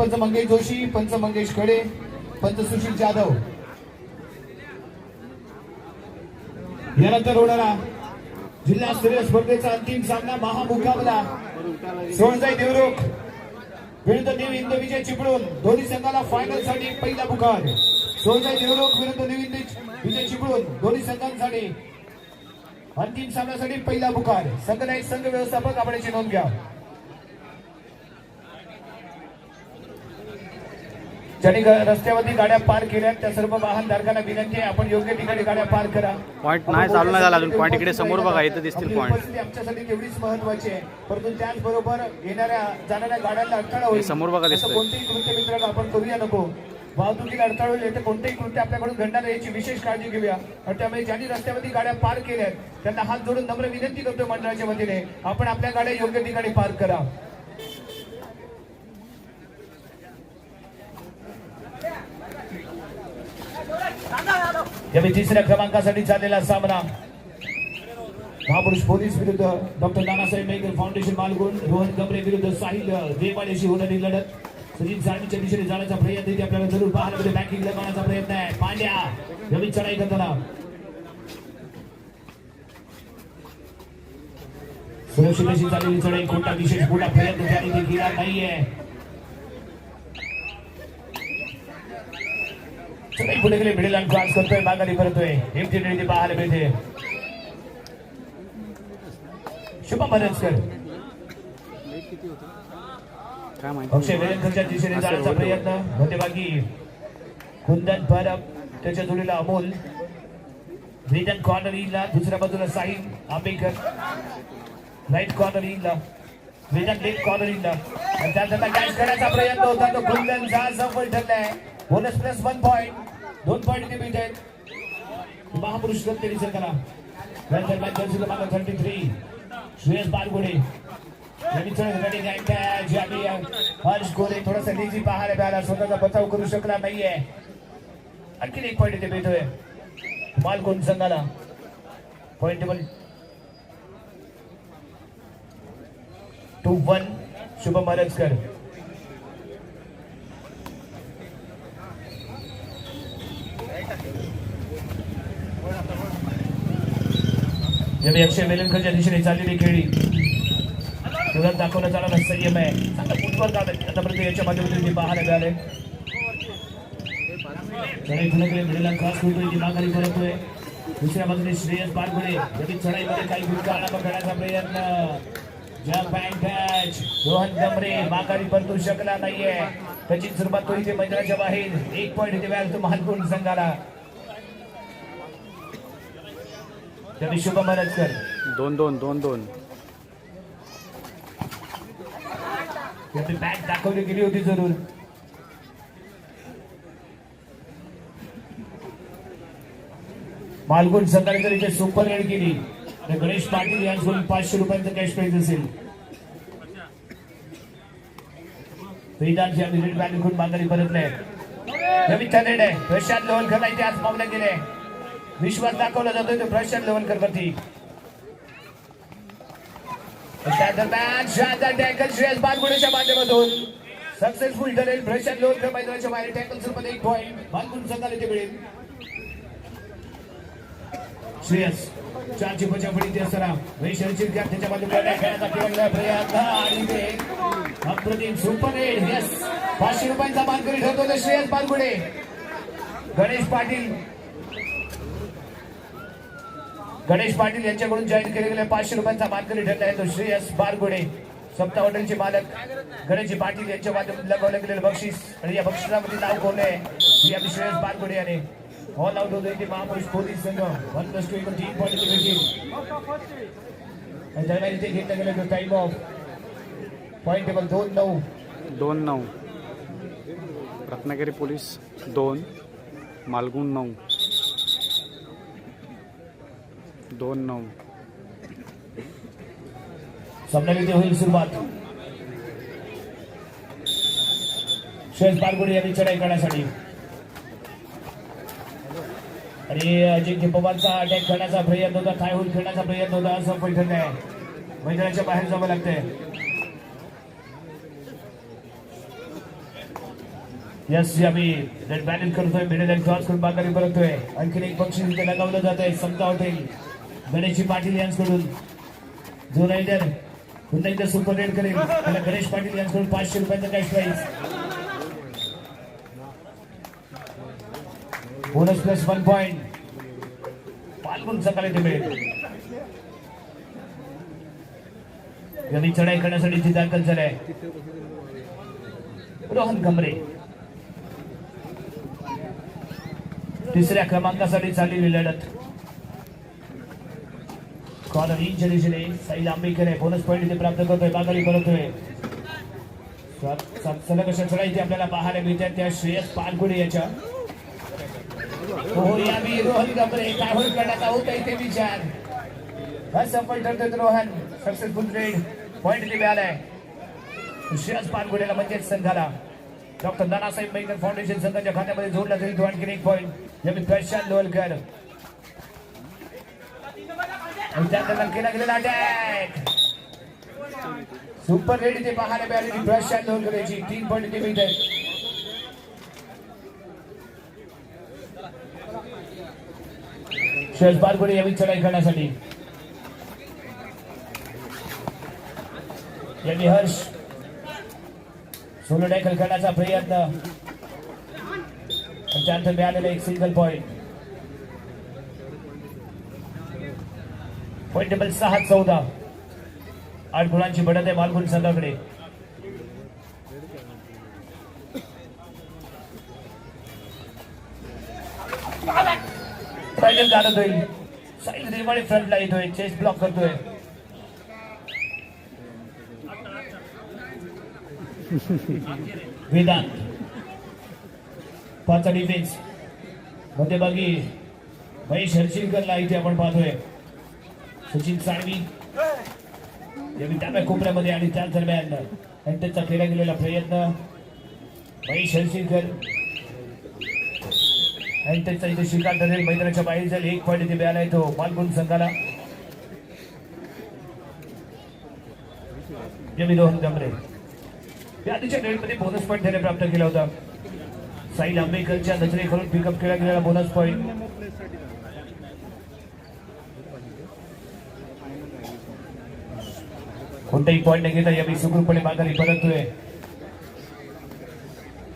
सरपंच मंगेश जोशी पंच मंगेश खडे पंच सुशील जाधव. यानंतर होणारा जिल्हास्तरीय स्पर्धेचा अंतिम सामना महामुकाबला. सोळजाई देवरुख विरुद्ध देव इंद विजय चिपळून दोन्ही संघाला फायनलसाठी पहिला पुकार. सोळजाई देवरुख विरुद्ध देव विजय चिपळून दोन्ही संघांसाठी अंतिम सामन्यासाठी पहिला पुकार. संघ नाईक संघ व्यवस्थापक आपण याची नोंद घ्या. ज्यांनी रस्त्यावरती गाड्या पार केल्या त्या सर्व वाहनधारकांना विनंती आहे आपण योग्य ठिकाणी गाड्या पार करा Point नाही चालू नाही झाला अजून. Point इकडे समोर बघा, इथं दिसतील. उपस्थिती आमच्यासाठी तेवढीच महत्वाची आहे परंतु त्याचबरोबर येणाऱ्या जाणाऱ्या गाड्यांना अडथळा होईल समोर बघा असं दिसतंय. कोणतेही कृत्य मित्रांनो आपण करूया नको वाहतुकीला अडथळा होईल याचं कोणतेही कृत्य आपल्याकडून घडणार नाही याची विशेष काळजी घेऊया आणि त्यामुळे ज्यांनी रस्त्यावरती गाड्या पार केल्या आहेत त्यांना हात जोडून नम्र विनंती करतो मंडळाच्या वतीने आपण आपल्या गाड्या योग्य ठिकाणी पार करा यावेळी तिसऱ्या क्रमांकासाठी झालेला सामना. महापुरुष पोलीस विरुद्ध डॉक्टर नानासाहेब मेघर फाउंडेशन मालगुण रोहन गमरे विरुद्ध साहिल देवाड्याशी होणारी लढत. सचिन साळवीच्या दिशेने जाण्याचा प्रयत्न इथे आपल्याला जरूर पाहायला मिळेल. बॅकिंग लगावण्याचा प्रयत्न आहे. पांड्या नवीन चढाई करताना. सुरक्षित अशी चाललेली चढाई कोणता विशेष मोठा प्रयत्न? त्याने इथे केला नाहीये. पुढे गेले मिळेल आणि क्रॉस करतोय माघारी परतोय एमटी इथे पाहायला मिळते. शुभम अक्षय वेलणकरच्या दिशेने जाण्याचा प्रयत्न. मध्यभागी कुंदन परब त्याच्या जोडीला अमोल. रिटर्न कॉर्नर येईला दुसऱ्या बाजूला साहिल आंबेकर राईट कॉर्नर येईला. रिटर्न लेफ्ट कॉर्नर येईला. आणि आता कॅच करण्याचा प्रयत्न होता तो कुंदन जा सफल ठरलाय. बोनस प्लस वन पॉईंट दोन पॉईंट ते मिळत आहेत. महापुरुष रत्न निसर्गाला. नंतर थर्टी थ्री सुरेश बालगुडे हर्ष गोरे थोडासा लेझी पाहायला मिळाला स्वतःचा बचाव करू शकला नाहीये. आणखीन एक पॉईंट इथे मिळतोय. मालकोन संघाला. Point table two one Shubham Maljakar यावेळी अक्षय वेलणकरच्या दिशेने चाललेली खेळी. तुला दाखवण्यात आला संयम आहे. चांगला फुटबॉल काम आतापर्यंत याच्या माध्यमातून ते पाहायला मिळाले. चढाई पुढे गेले क्रॉस करतोय ती माघारी परतोय दुसऱ्या बाजूने श्रेयस पारगुडे कधी चढाईमध्ये काही गुणकारणामा करण्याचा प्रयत्न. जग बँक कॅच रोहन गमरे माघारी परतू शकला नाहीये. त्याची सुरुवात तो इथे मैदानाच्या बाहेर. एक पॉईंट इथे मिळाला तो महानकोण संघाला. शुभम मनजकर दोन दोन दोन दोन. त्याची बॅट दाखवली गेली होती जरूर. मालगुण जर इथे सुपर रेड केली. तर गणेश पाटील यांच्याकडून पाचशे रुपयांचं कॅश प्राईज असेल. या विकेट बॅटकडून माघारी परतले नवीन टॅलेंट आहे प्रशांत लोवलकर इथे आज पावलं गेले. विश्वास दाखवला जातोय तो प्रशांत लोवलकर वरती त्या दरम्यान शानदार टॅकल श्रेयस बालगुडेच्या माध्यमातून. सक्सेसफुल ठरेल प्रशांत लोणकर मैदानाच्या बाहेर. टॅकल सोबत एक पॉईंट बालगुड संघाला ते मिळेल. श्रेयस चारची बचापडी ते असताना. वैशाली चिरकार त्याच्या बाजूला खेळाचा केला प्रयत्न आणि ते अप्रतिम सुपर एड यस पाचशे रुपयांचा मानकरी ठरतो तर श्रेयस बालगुडे. गणेश पाटील गणेश पाटील यांच्याकडून जॉईन केले गेले पाचशे रुपयांचा मानकरी ठरला आहे. तो श्रेयस बारगुडे सप्ता हॉटेलचे मालक. गणेशजी पाटील यांच्या माध्यमातून लगावलं गेलेलं बक्षीस आणि या बक्षिसामध्ये नाव कोण आहे? आपली श्रेयस बारगुडे याने ऑल आउट होतो इथे महापुरुष पोलीस संघ वन प्लस टू एकूण तीन पॉईंट भेटतील दरम्यान इथे घेतला गेला तो टाईम ऑफ पॉईंट टेबल दोन नऊ. दोन नऊ. रत्नागिरी पोलीस दोन मालगुण नऊ. दोन नऊ. सामन्याला होईल सुरुवात? श्रेयस बारगुडे यांनी चढाई करण्यासाठी. आणि अजिंक्य पवारचा अटॅक करण्याचा प्रयत्न होता काय होईल खेळण्याचा प्रयत्न होता असं पैठण आहे. मैदानाच्या बाहेर जावं लागतंय. यस आम्ही नेट बॅलेन्स करतोय मिडल क्रॉस करून बागारी परततोय. आणखीन एक पक्षी लगावलं जात आहे समजा हॉटेल. गणेशजी पाटील यांच्याकडून जो रायडर पुन्हा एकदा सुपर रेड करेल त्याला गणेश पाटील यांच्याकडून पाचशे रुपयाचा cash prize bonus plus one point पालघून सकाळी ते मिळेल यांनी चढाई करण्यासाठी ती दाखल झालाय रोहन कमरे. तिसऱ्या क्रमांकासाठी चाललेली लढत. कॉर्नर इंच्या दिशेने साई आंबेकर आहे बोनस पॉईंट इथे प्राप्त करतोय बागारी करतोय स- स- सलग अशा इथे आपल्याला पाहायला मिळतात त्या श्रेयस पालगुडे याच्या. हो या यावी रोहन कमरे काय होईल करण्यात होता इथे विचार. असफल ठरतोय रोहन सक्सेसफुल ट्रेड पॉईंट इथे मिळालाय. श्रेयस पालगुडेला म्हणजेच संघाला. डॉक्टर नानासाहेब मैकर फाउंडेशन संघाच्या खात्यामध्ये जोडला जाईल तो आणखी एक पॉईंट यावेळी प्रशांत लोलकर. आणि त्यानंतर केला गेलेला अटॅक सुपर रेडी ते पाहायला मिळालेली प्रशांत दोन करायची तीन पॉईंट ते मिळत आहेत श्रेयस पालगुडे यावी चढाई करण्यासाठी यांनी हर्ष सोलो टॅकल करण्याचा प्रयत्न. पण त्यानंतर मिळालेला एक सिंगल पॉईंट पॉईंट टेबल सहा चौदा. आठ गुणांची बढत आहे मालगुण संघाकडे. फायनल गाडत होईल साईल रेवाडे फ्रंटला येतोय चेस ब्लॉक करतोय. वेदांत. पाच डिफेन्स मध्यभागी महेश हर्षिलकरला इथे आपण पाहतोय. सचिन साळवी यावेळी डाव्या कोपऱ्यामध्ये आणि त्याच दरम्यान त्यांचा केला गेलेला प्रयत्न. महेश हर्षिलकर आणि त्यांचा इथे शिकार ठरेल मैदानाच्या बाहेर जाईल एक पॉईंट इथे मिळाला तो मालगुण संघाला. जमी रोहन कमरे या आधीच्या रेडमध्ये बोनस पॉईंट त्याने प्राप्त केला होता. साईल आंबेकरच्या नजरेकडून पिकअप केला गेलेला बोनस पॉईंट कोणताही पॉईंट न घेता. यावेळी सुखरूपणे माघारी परततोय.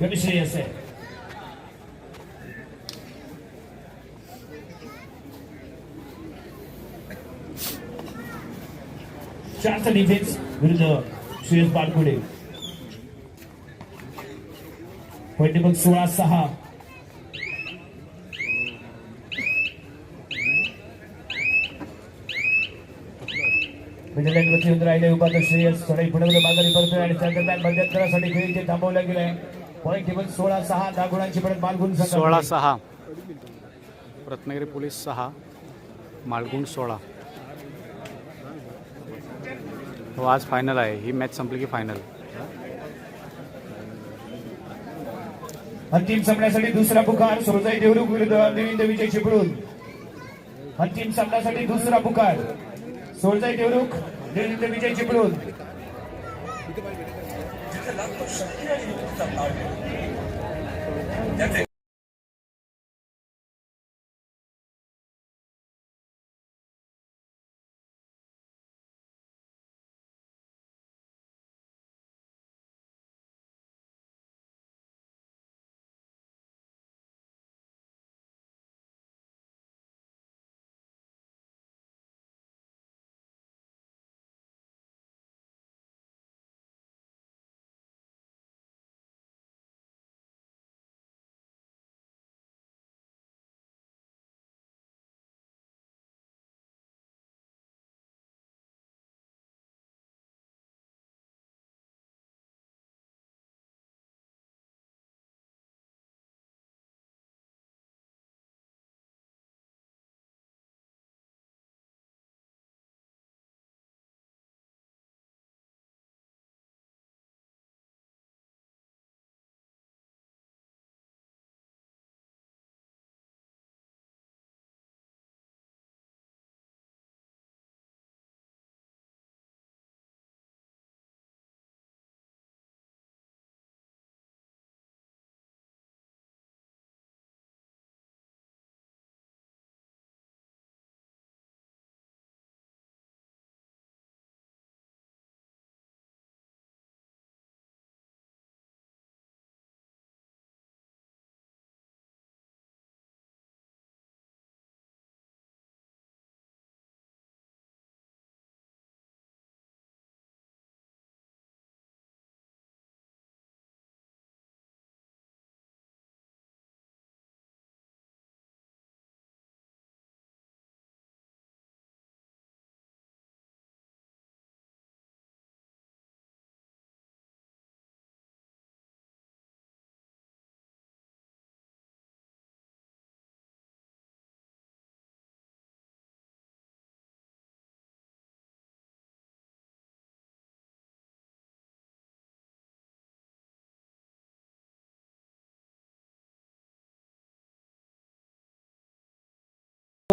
यावेळी श्रेयस आहे चारचा डिफेन्स विरुद्ध श्रेयस पालकुडे पॉईंट मग सोळा सहा. मिडलँडवरती येऊन राहिले श्रेयस चढाई पुढे माघारी करतोय आणि त्या दरम्यान मध्यंतरासाठी खेळ इथे थांबवला गेलाय पॉईंट टेबल सोळा सहा दहा गुणांची परत मालगुण. सोळा सहा रत्नागिरी पोलीस सहा मालगुण सोळा. हो आज फायनल आहे. ही मॅच संपली की फायनल अंतिम सामन्यासाठी दुसरा पुकार सुरजाई देवरुख विरुद्ध देवेंद्र विजय चिपळूण. अंतिम सामन्यासाठी दुसरा पुकार सुरजाई देवरुख देवेंद्र विजय चिपळूण.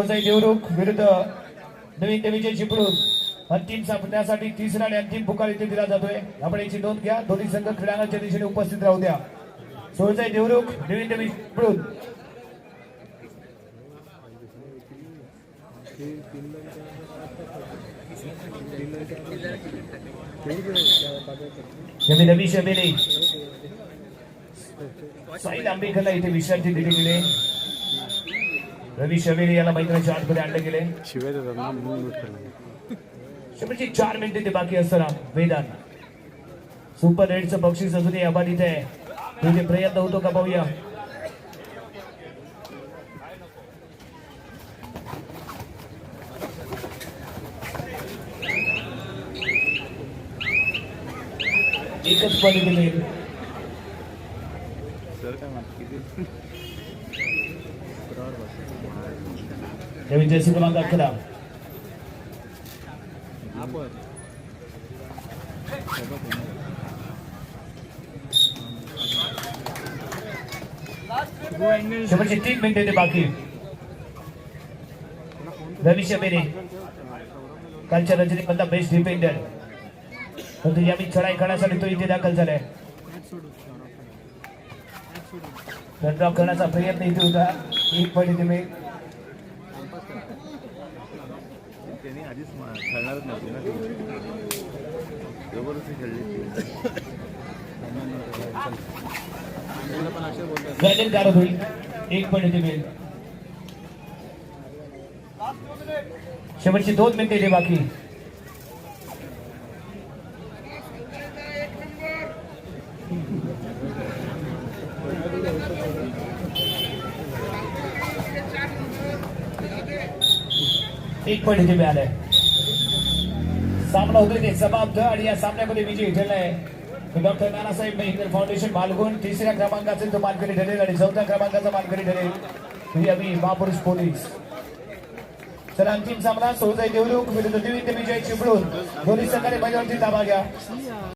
गोसाई देवरुख विरुद्ध नवीन देवीचे चिपळूण अंतिम सामन्यासाठी तिसरा आणि अंतिम पुकार इथे दिला जातोय. आपण याची नोंद घ्या. दोन्ही संघ क्रीडांगणच्या दिशेने उपस्थित राहू द्या. सोळसाई देवरुख नवीन देवी चिपळूण नवीन नवी शबेले साई आंबेकरला इथे विश्रांती दिली गेली रवी शबेले याला मैदानाच्या आतमध्ये आणले गेले. शेवटची चार मिनिटे ते बाकी असताना मैदान सुपर रेडचं बक्षीस अजूनही अबाधित आहे. तुझे प्रयत्न होतो का पाहूया. एकच पॉईंट दिले सर काय म्हणतात किती नवीन क्रमांक अकरा शेवटचे तीन मिनिटे ते बाकी. रवी शबेरे कालच्या रजनीमधला बेस्ट डिफेंडर परंतु यावेळी चढाई करण्यासाठी तो इथे दाखल झालाय. रनड्रॉप करण्याचा प्रयत्न इथे होता. एक पॉईंट इथे मिळेल त्यांनी आधीच खेळणारच नव्हती ना जबरदस्ती खेळली गॅलेन होईल एक पॉईंट मिळेल. शेवटची दोन मिनिटे बाकी. एक पॉईंट इथे मिळालाय. सामना होतोय ते समाप्त आणि या सामन्यामध्ये विजयी ठरलाय डॉक्टर नानासाहेब मेहकर फाउंडेशन मालगुण तिसऱ्या क्रमांकाचे तो मानकरी ठरेल आणि चौथ्या क्रमांकाचा मानकरी ठरेल. आम्ही महापुरुष पोलीस. तर अंतिम सामना सोजाई देवलुक विरुद्ध देवी विजय चिपळून दोन्ही संघाने मैदानावरती ताबा घ्या.